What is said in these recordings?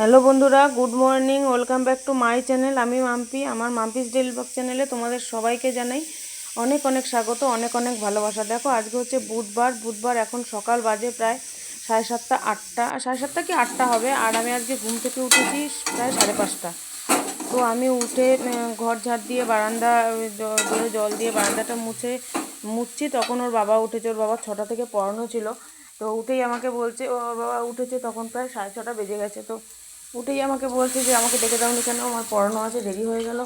Hello বন্ধুরা, good morning, welcome back to my channel. আমি মাম্পি, আমার মাম্পিস ডেল ব্লগ চ্যানেলে তোমাদের সবাইকে জানাই অনেক অনেক স্বাগত, অনেক অনেক ভালোবাসা। দেখো, আজকে হচ্ছে বুধবার বুধবার এখন সকাল বাজে প্রায় সাড়ে সাতটা, আটটা, সাড়ে সাতটা কি আটটা হবে? আর আমি আজকে ঘুম থেকে উঠেছি প্রায় সাড়ে পাঁচটা। তো আমি উঠে ঘর ঝাড় দিয়ে বারান্দা জোরে জল দিয়ে বারান্দাটা মুছে, মুছছি। তখন ওর বাবা উঠেছে, ওর বাবা ছটা থেকে পড়ানো ছিল। তো উঠেই আমাকে বলছে ওর বাবা উঠেছে, তখন প্রায় সাড়ে ছটা বেজে গেছে। তো উঠেই আমাকে বলছে যে, আমাকে ডেকে দাওনি কেন? আমার পড়ানো আছে, দেরি হয়ে গেল।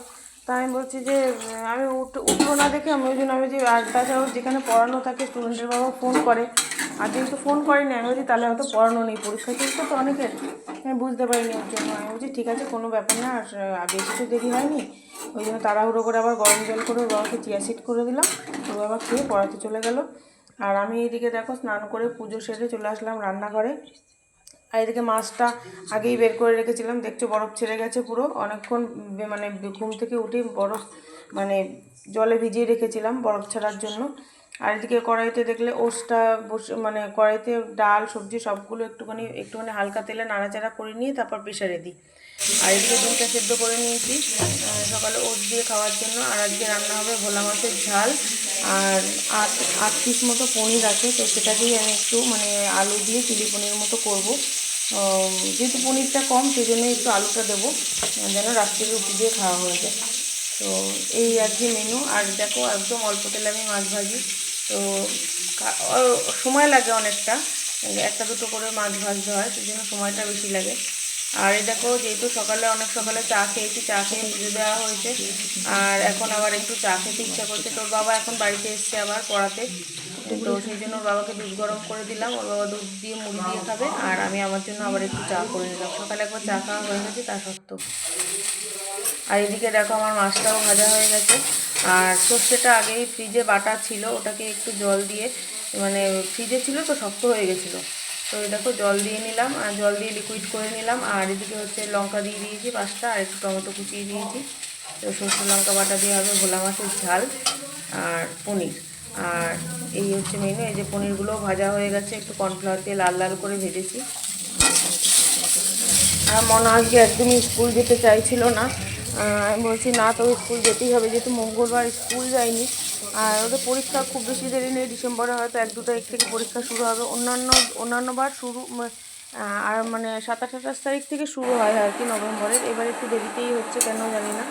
তা আমি বলছি যে আমি উঠ, উঠবো না দেখে আমি ওই জন্য, আমি যে আর তাছাড়াও যেখানে পড়ানো থাকে স্টুডেন্টের বাবা ফোন করে। আর যেহেতু ফোন করেনি, আমি বলছি, তাহলে হয়তো পড়ানো নেই, পরীক্ষা চলছে তো অনেকের। আমি বুঝতে পারিনি ওর জন্য। আমি বলছি, ঠিক আছে, কোনো ব্যাপার না, আর বেশি তো দেরি হয়নি। ওই জন্য তাড়াহুড়ো করে আবার গরম জল করে ওর বাবাকে চিয়া সিট করে দিলাম। ওর বাবা খেয়ে পড়াতে চলে গেল। আর আমি এদিকে দেখো, স্নান করে পুজো সেরে চলে আসলাম রান্নাঘরে। আর এদিকে মাছটা আগেই বের করে রেখেছিলাম। দেখছ বরফ ছেড়ে গেছে পুরো। অনেকক্ষণ মানে ঘুম থেকে উঠে বরফ মানে জলে ভিজিয়ে রেখেছিলাম বরফ ছাড়ার জন্য। আর এদিকে কড়াইতে দেখলে ওসটা বসে মানে কড়াইতে ডাল, সবজি সবগুলো একটুখানি একটুখানি হালকা তেলে নাড়াচাড়া করে নিয়ে তারপর প্রেশারে দিই। আর এদিকে ডিমটা সেদ্ধ করে নিয়েছি সকালে ওট দিয়ে খাওয়ার জন্য। আর আজকে রান্না হবে ভোলা মাছের ঝাল। আর আট আট পিস মতো পনির আছে, তো সেটাকেই আমি একটু মানে আলু দিয়ে চিলি পনির মতো করব। যেহেতু পনিরটা কম সেই জন্য একটু আলুটা দেবো। যেন রাত্রে রুটি দিয়ে খাওয়া হয়ে যায়। তো এই আর কি মেনু আর দেখো, একদম অল্প তেলে আমি মাছ ভাজি। তো সময় লাগে অনেকটা। একটা দুটো করে মাছ ভাজতে হয়, সেই জন্য সময়টা বেশি লাগে। আর এই দেখো, যেহেতু সকালে, অনেক সকালে চা খেয়েছি, চা খেয়ে পুজো দেওয়া হয়েছে। আর এখন আবার একটু চা খেতে ইচ্ছা করছে। তোর বাবা এখন বাড়িতে এসছে আবার পড়াতে। তো সেই জন্য ওর বাবাকে দুধ গরম করে দিলাম। ওর বাবা দুধ দিয়ে মুড়ি দিয়ে খাবে। আর আমি আমার জন্য আবার একটু চা করে নিলাম। সকালে একবার চা খাওয়া হয়ে গেছে, তা সত্ত্বেও। আর এদিকে দেখো আমার মাছটাও ভাজা হয়ে গেছে। আর সর্ষেটা আগেই ফ্রিজে বাটা ছিল, ওটাকে একটু জল দিয়ে মানে ফ্রিজে ছিল তো শক্ত হয়ে গেছিল। তো দেখো জল দিয়ে নিলাম, আর জল দিয়ে লিকুইড করে নিলাম। আর এদিকে হচ্ছে লঙ্কা দিয়ে দিয়েছি পাঁচটা, আর একটু টমেটো কুচিয়ে দিয়েছি। তো সর্ষে লঙ্কা বাটা দিয়ে হবে ভোলা মাছের ঝাল আর পনির। আর এই হচ্ছে মেনু এই যে পনিরগুলোও ভাজা হয়ে গেছে, একটু কর্নফ্লাওয়ার দিয়ে লাল লাল করে ভেজেছি। আর মনে আজকে একদমই স্কুল যেতে চাইছিল না আমি বলছি, না তো স্কুল যেতেই হবে, যেহেতু মঙ্গলবার স্কুল যায়নি। আর ওদের পরীক্ষা খুব বেশি দেরি নেই, ডিসেম্বরে হয়তো এক দু তারিখ থেকে পরীক্ষা শুরু হবে। অন্যান্য অন্যান্যবার শুরু আর মানে সাতাশ আঠাশ তারিখ থেকে শুরু হয় আর কি, নভেম্বরের। এবার একটু দেরিতেই হচ্ছে, কেন জানি না।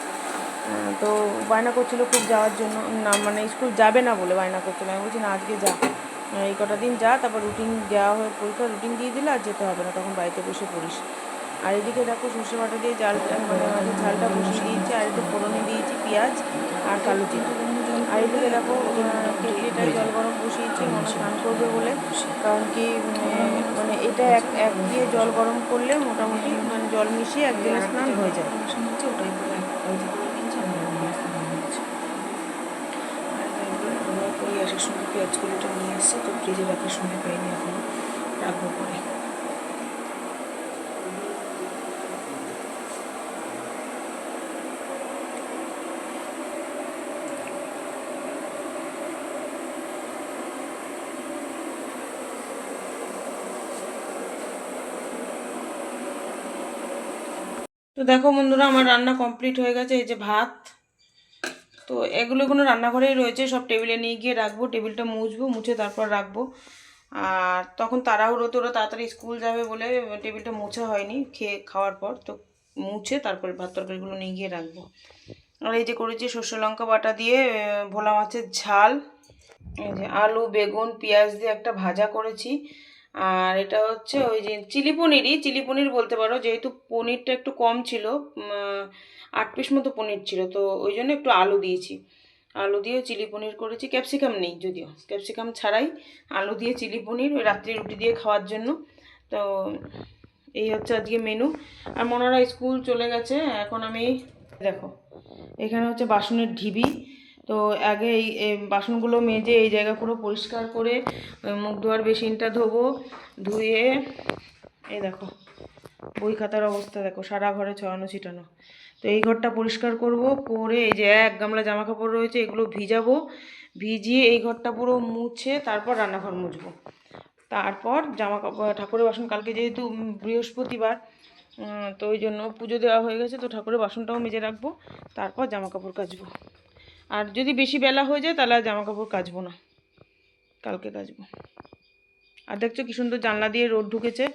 তো বায়না করছিল খুব যাওয়ার জন্য, না মানে স্কুল যাবে না বলে বায়না করছিল। আমি বলছি, না, আজকে যা। এই কটা দিন যা, তারপর রুটিন দেওয়া হয়ে, পরীক্ষা রুটিন দিয়ে দিলে আর যেতে হবে না, তখন বাড়িতে বসে পড়িস। আর এদিকে দেখো সর্ষে বাটা দিয়ে জালটা মানে মাছের ঝালটা বসিয়ে দিয়েছি, আর একটু ফোড়নে দিয়েছি পেঁয়াজ আর কালো জিরা। আর এদিকে দেখো কেটলিটায় জল গরম বসিয়েছি মনে স্নান করবে বলে। কারণ কি মানে এটা এক এক দিয়ে জল গরম করলে মোটামুটি মানে জল মিশিয়ে একদিনে স্নান হয়ে যায় ওটাই বলে ওই যে বলে দিয়েছে আমি নিয়ে আসতে নিয়ে আসছি আর এবার আমরা ওই আসার সময় পেঁয়াজ কলিটা নিয়ে এসছে তো ফ্রিজে রাখার সময় পাইনি এখন রাখব পরে। তো দেখো বন্ধুরা, আমার রান্না কমপ্লিট হয়ে গেছে, এই যে ভাত। তো এগুলো কোনো রান্নাঘরেই রয়েছে, সব টেবিলে নিয়ে গিয়ে রাখব, টেবিলটা মুছবো, মুছে তারপর রাখব। আর তখন তাড়াহুড়ো তো ওরা তাড়াতাড়ি স্কুল যাবে বলে টেবিলটা মোছা হয়নি, খেয়ে খাওয়ার পর তো মুছে তারপরে ভাত তরকারিগুলো নিয়ে গিয়ে রাখব। আর এই যে করেছি সর্ষে লঙ্কা বাটা দিয়ে ভোলা মাছের ঝাল। এই যে আলু, বেগুন, পেঁয়াজ দিয়ে একটা ভাজা করেছি। আর এটা হচ্ছে ওই যে চিলি পনিরই, চিলি পনির বলতে পারো, যেহেতু পনিরটা একটু কম ছিল আট পিস মতো পনির ছিল, তো ওই জন্য একটু আলু দিয়েছি। আলু দিয়ে চিলি পনির করেছি, ক্যাপসিকাম নেই যদিও, ক্যাপসিকাম ছাড়াই আলু দিয়ে চিলি পনির ওই রাত্রি রুটি দিয়ে খাওয়ার জন্য। তো এই হচ্ছে আজকে মেনু। আর মনারা স্কুল চলে গেছে, এখন আমি, দেখো, এখানে হচ্ছে বাসনের ঢিবি তো আগে এই বাসনগুলো মেজে এই জায়গা পুরো পরিষ্কার করে মুখ ধোয়ার বেসিনটা ধোবো, ধুয়ে, এই দেখো, বই খাতার অবস্থা দেখো, সারা ঘরে ছড়ানো ছিটানো। তো এই ঘরটা পরিষ্কার করব করে এই যে এক গামলা জামা কাপড় রয়েছে, এগুলো ভিজাবো, ভিজিয়ে এই ঘরটা পুরো মুছে তারপর রান্নাঘর মুছবো। তারপর জামা কাপড় ঠাকুরের বাসন, কালকে যেহেতু বৃহস্পতিবার তো ওই জন্য পুজো দেওয়া হয়ে গেছে, তো ঠাকুরের বাসনটাও মেজে রাখব, তারপর জামা কাপড় কাচবো। আর যদি বেশি বেলা হয়ে যায়, তাহলে জামা কাপড় কাচবো না। কালকে কাচবো। আর দেখছ কি সুন্দর জানলা দিয়ে রোদ ঢুকেছে।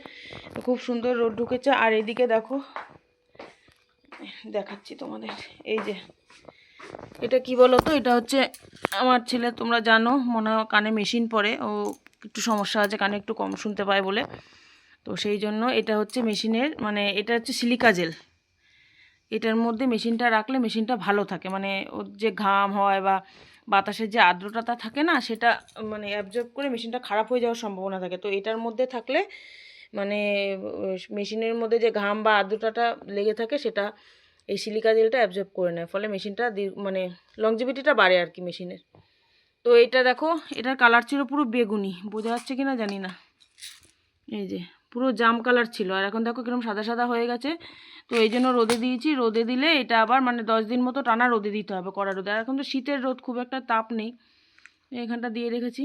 খুব সুন্দর রোদ ঢুকেছে। আর এদিকে দেখো, দেখাচ্ছি তোমাদের। এই যে, এটা কি বলো তো এটা হচ্ছে আমার ছেলে, তোমরা জানো, মনে কানে মেশিন পরে। ও একটু সমস্যা আছে, কানে একটু কম শুনতে পায় বলে। তো সেই জন্য এটা হচ্ছে মেশিনের মানে এটা হচ্ছে সিলিকা জেল। এটার মধ্যে মেশিনটা রাখলে মেশিনটা ভালো থাকে। মানে ওর যে ঘাম হয় বা বাতাসের যে আর্দ্রতাটা থাকে না, সেটা মানে অ্যাবজর্ব করে মেশিনটা খারাপ হয়ে যাওয়ার সম্ভাবনা থাকে। তো এটার মধ্যে থাকলে মানে মেশিনের মধ্যে যে ঘাম বা আর্দ্রতাটা লেগে থাকে, সেটা এই সিলিকা জেলটা অ্যাবজর্ব করে নেয়। ফলে মেশিনটা মানে লংজিভিটিটা বাড়ে আর কি মেশিনের। তো এটা দেখো, এটার কালার ছিল পুরো বেগুনি। বোঝা যাচ্ছে কি না জানি না। এই যে পুরো জাম কালার ছিল। আর এখন দেখো কীরকম সাদা সাদা হয়ে গেছে। তো এই জন্য রোদে দিয়েছি। রোদে দিলে এটা আবার মানে দশ দিন মতো টানা রোদে দিতে হবে কড়া রোদে। আর এখন তো শীতের রোদ খুব একটা তাপ নেই। এখানটা দিয়ে রেখেছি।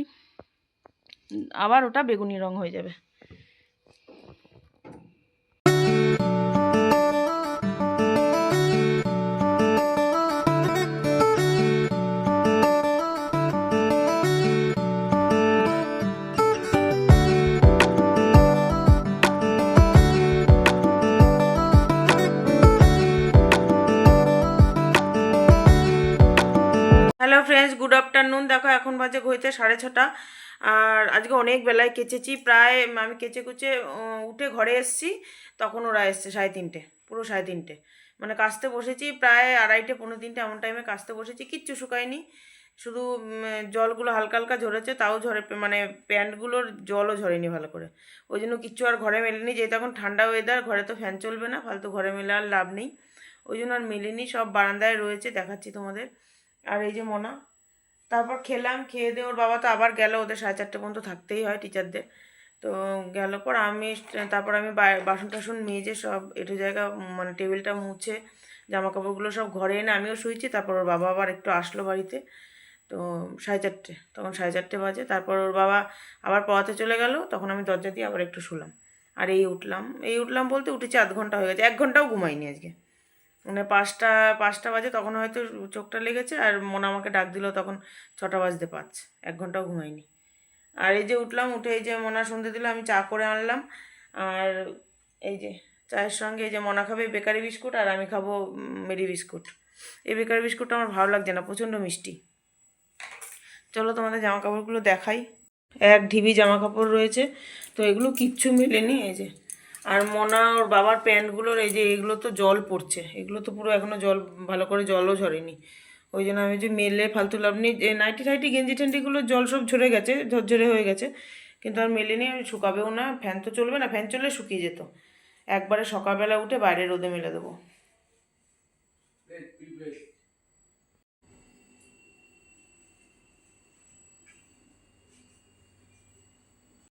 আবার ওটা বেগুনি রং হয়ে যাবে। হ্যালো ফ্রেন্ডস গুড আফটারনুন দেখো, এখন বাজে ঘড়িতে সাড়ে ছটা। আর আজকে অনেক বেলায় কেচেছি। প্রায় আমি কেচে কুচে উঠে ঘরে এসেছি। তখন ওরা এসছে সাড়ে তিনটে, পুরো সাড়ে তিনটে। মানে কাচতে বসেছি প্রায় আড়াইটে, পনেরো তিনটে এমন টাইমে কাচতে বসেছি। কিচ্ছু শুকায়নি। শুধু জলগুলো হালকা হালকা ঝরেছে, তাও ঝরে মানে প্যান্টগুলোর জলও ঝরেনি ভালো করে। ওই জন্য কিচ্ছু আর ঘরে মেলেনি। যেহেতু এখন ঠান্ডা ওয়েদার ঘরে তো ফ্যান চলবে না, ফালতু ঘরে মেলে আর লাভ নেই। ওই জন্য আর মেলেনি, সব বারান্দায় রয়েছে, দেখাচ্ছি তোমাদের। আর এই যে মোনা। তারপর খেলাম, খেয়ে দিয়ে ওর বাবা তো আবার গেল, ওদের সাড়ে চারটে পর্যন্ত থাকতেই হয় টিচারদের তো গেল পর আমি তারপর আমি বাসন টাসন মেজে সব এটু জায়গা মানে টেবিলটা মুছে জামা কাপড়গুলো সব ঘরে এনে আমিও শুয়েছি তারপর ওর বাবা আবার একটু আসলো বাড়িতে। তো সাড়ে চারটে, তখন সাড়ে চারটে বাজে, তারপর ওর বাবা আবার পড়াতে চলে গেল, তখন আমি দরজা দিয়ে আবার একটু শুলাম। আর এই উঠলাম এই উঠলাম বলতে উঠেছি আধ ঘণ্টা হয়ে গেছে, এক ঘন্টাও ঘুমাইনি আজকে। মানে পাঁচটা পাঁচটা বাজে তখন হয়তো চোখটা লেগেছে আর মন আমাকে ডাক দিল তখন ছটা বাজতে পাঁচ, এক ঘন্টাও ঘুমাইনি আর এই যে উঠলাম, উঠে এই যে মনা সন্ধে দিল, আমি চা করে আনলাম। আর এই যে চায়ের সঙ্গে এই যে মনা খাবে বেকারি বিস্কুট আর আমি খাব মেরি বিস্কুট। এই বেকারি বিস্কুটটা আমার ভালো লাগছে না, প্রচণ্ড মিষ্টি। চলো তোমাদের জামা কাপড়গুলো দেখাই। এক ঢিবি জামা কাপড় রয়েছে, তো এগুলো কিচ্ছু মেলেনি, এই যে আর মোনা, ওর বাবার প্যান্টগুলোর এই যে এগুলো তো জল পড়ছে, এগুলো তো পুরো এখনও জল, ভালো করে জলও ঝরেনি। ওই জন্য আমি যে মেলে ফালতু লাভ নেই নাইটি টাইটি, গেঞ্জি টেঞ্জিগুলো জল সব ঝরে গেছে, ঝরঝরে হয়ে গেছে, কিন্তু আর মেলে নিয়ে আমি শুকাবেও না, ফ্যান তো চলবে না, ফ্যান চললে শুকিয়ে যেত। একবারে সকালবেলা উঠে বাইরে রোদে মেলে দেবো।